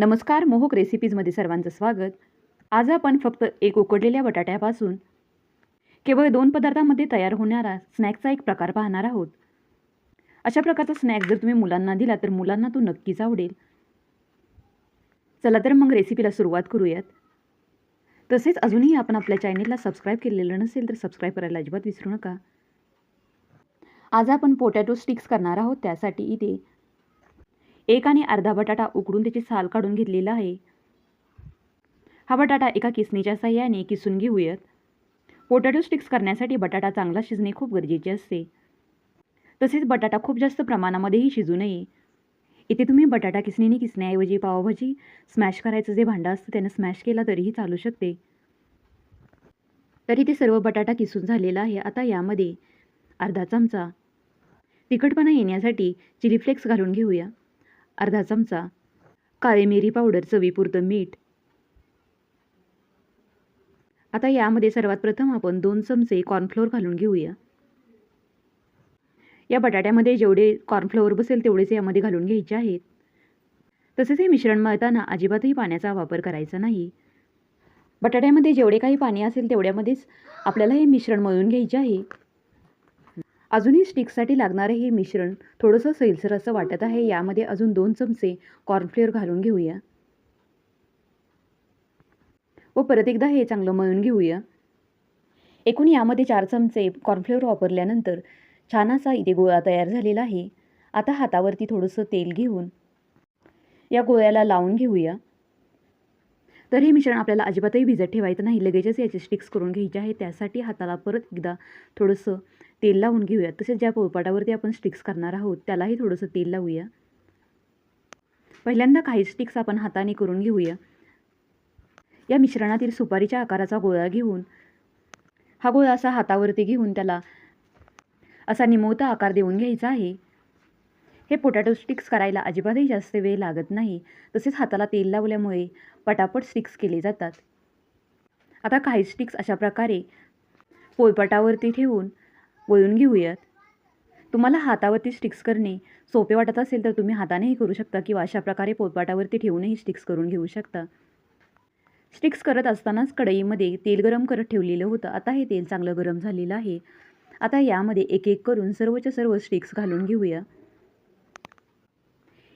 नमस्कार मोहक रेसिपीजमध्ये सर्वांचं स्वागत. आज आपण फक्त एक उकडलेल्या बटाट्यापासून केवळ दोन पदार्थांमध्ये तयार होणारा स्नॅक्सचा एक प्रकार पाहणार आहोत. अशा प्रकारचा स्नॅक जर तुम्ही मुलांना दिला तर मुलांना तो नक्कीच आवडेल. चला तर मग रेसिपीला सुरुवात करूयात. तसेच अजूनही आपण आपल्या चॅनेलला सबस्क्राईब केलेलं नसेल तर सबस्क्राईब करायला अजिबात विसरू नका. आज आपण पोटॅटो स्टिक्स करणार आहोत त्यासाठी इथे एक आणि अर्धा बटाटा उकडून त्याची साल काढून घेतलेला आहे. हा बटाटा एका किसणीच्या साह्याने किसून घेऊयात. पोटॅटो स्टिक्स करण्यासाठी बटाटा चांगला शिजणे खूप गरजेचे असते. तसेच बटाटा खूप जास्त प्रमाणामध्येही शिजू नये. इथे तुम्ही बटाटा किसणीने किसण्याऐवजी पावभाजी स्मॅश करायचं जे भांडं असतं त्यानं स्मॅश केला तरीही चालू शकते. तरी ते सर्व बटाटा किसून झालेला आहे. आता यामध्ये अर्धा चमचा तिखटपणा येण्यासाठी चिली फ्लेक्स घालून घेऊया. अर्धा चमचा. काळी मिरी पावडर चवीपुरतं मीठ. आता यामध्ये सर्वात प्रथम आपण दोन चमचे कॉर्नफ्लोअर घालून घेऊया. या बटाट्यामध्ये जेवढे कॉर्नफ्लोअर बसेल तेवढेच यामध्ये घालून घ्यायचे आहेत. तसेच हे मिश्रण मळताना अजिबातही पाण्याचा वापर करायचा नाही. बटाट्यामध्ये जेवढे काही पाणी असेल तेवढ्यामध्येच आपल्याला हे मिश्रण मळून घ्यायचे आहे. अजूनही स्टिकसाठी लागणारे हे मिश्रण थोडंसं सैलसर असं वाटत आहे. यामध्ये अजून दोन चमचे कॉर्नफ्लेअर घालून घेऊया. व परत एकदा हे चांगलं मळून घेऊया. एकूण यामध्ये चार चमचे कॉर्नफ्लेअर वापरल्यानंतर छान असा इथे गोळा तयार झालेला आहे. आता हातावरती थोडंसं तेल घेऊन या गोळ्याला लावून घेऊया. तर हे मिश्रण आपल्याला अजिबातही भिजत ठेवायचं नाही. लगेचच याचे स्टिक्स करून घ्यायचे आहे त्यासाठी हाताला परत एकदा थोडंसं तेल लावून घेऊया. तसेच ज्या पोळपाटावरती आपण स्टिक्स करणार आहोत त्यालाही थोडंसं तेल लावूया. पहिल्यांदा काही स्टिक्स आपण हाताने करून घेऊया. या मिश्रणातील सुपारीच्या आकाराचा गोळा घेऊन हा गोळा असा हातावरती घेऊन त्याला असा निमवता आकार देऊन घ्यायचा आहे. हे पोटॅटो स्टिक्स करायला अजिबातही जास्त वेळ लागत नाही. तसेच हाताला तेल लावल्यामुळे पटापट स्टिक्स केले जातात. आता काही स्टिक्स अशा प्रकारे पोळपाटावरती ठेवून वळून घेऊयात. तुम्हाला हातावरती स्टिक्स करणे सोपे वाटत असेल तर तुम्ही हातानेही करू शकता किंवा अशा प्रकारे पोळपाटावरती ठेवूनही स्टिक्स करून घेऊ शकता. स्टिक्स करत असतानाच कढईमध्ये तेल गरम करत ठेवलेलं होतं. आता हे तेल चांगलं गरम झालेलं आहे. आता यामध्ये एक एक करून सर्वच्या सर्व स्टिक्स घालून घेऊया.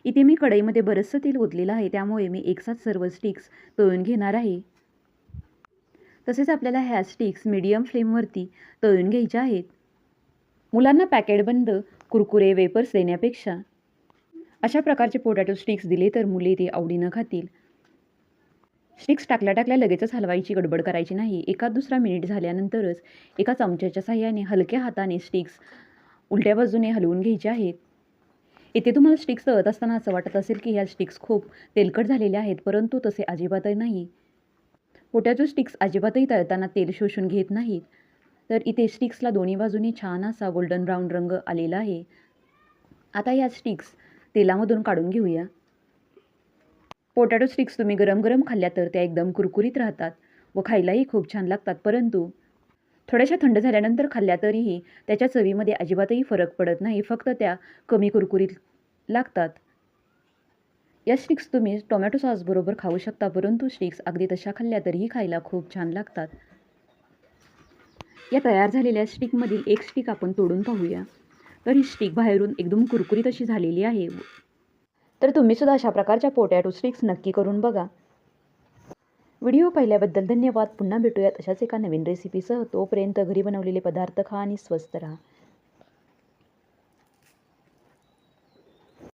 इथे मी कढईमध्ये बरंचसं तेल ओतलेलं आहे त्यामुळे मी एकसाथ सर्व स्टिक्स तळून घेणार आहे. तसेच आपल्याला ह्या स्टिक्स मीडियम फ्लेमवरती तळून घ्यायच्या आहेत. मुलांना पॅकेट बंद कुरकुरे वेपर्स देण्यापेक्षा. अशा प्रकारचे पोटॅटो स्टिक्स दिले तर मुले ते आवडीनं खातील. स्टिक्स टाकल्या टाकल्या लगेचच हलवायची गडबड करायची नाही. एका दुसरा मिनिट झाल्यानंतरच एका चमच्याच्या साह्याने हलक्या हाताने स्टिक्स उलट्या बाजूने हलवून घ्यायचे आहेत. इथे तुम्हाला स्टिक्स तळत असताना असं वाटत असेल की ह्या स्टिक्स खूप तेलकट झालेल्या आहेत परंतु तसे अजिबातही नाही. पोटॅटो स्टिक्स अजिबातही तळताना तेल शोषून घेत नाहीत. तर इथे स्टिक्सला दोन्ही बाजूनी छान असा गोल्डन ब्राऊन रंग आलेला आहे. आता या स्टिक्स तेलामधून काढून घेऊया. पोटॅटो स्टिक्स तुम्ही गरम गरम खाल्ल्या तर त्या एकदम कुरकुरीत राहतात व खायलाही खूप छान लागतात परंतु थोड्याशा थंड झाल्यानंतर खाल्ल्या तरीही त्याच्या चवीमध्ये अजिबातही फरक पडत नाही फक्त त्या कमी कुरकुरीत लागतात. या स्टिक्स तुम्ही टोमॅटो सॉसबरोबर खाऊ शकता परंतु स्टिक्स अगदी तशा खाल्ल्या तरीही खायला खूप छान लागतात. या तयार झालेल्या स्टिकमधील एक स्टिक आपण तोडून पाहूया. तर ही स्टिक बाहेरून एकदम कुरकुरीत अशी झालेली आहे. तर तुम्ही सुद्धा अशा प्रकारच्या पोटॅटो स्टिक्स नक्की करून बघा. व्हिडिओ पाहिल्याबद्दल धन्यवाद. पुन्हा भेटूयात अशाच एका नवीन रेसिपीसह तोपर्यंत घरी बनवलेले पदार्थ खा आणि स्वस्त राहा.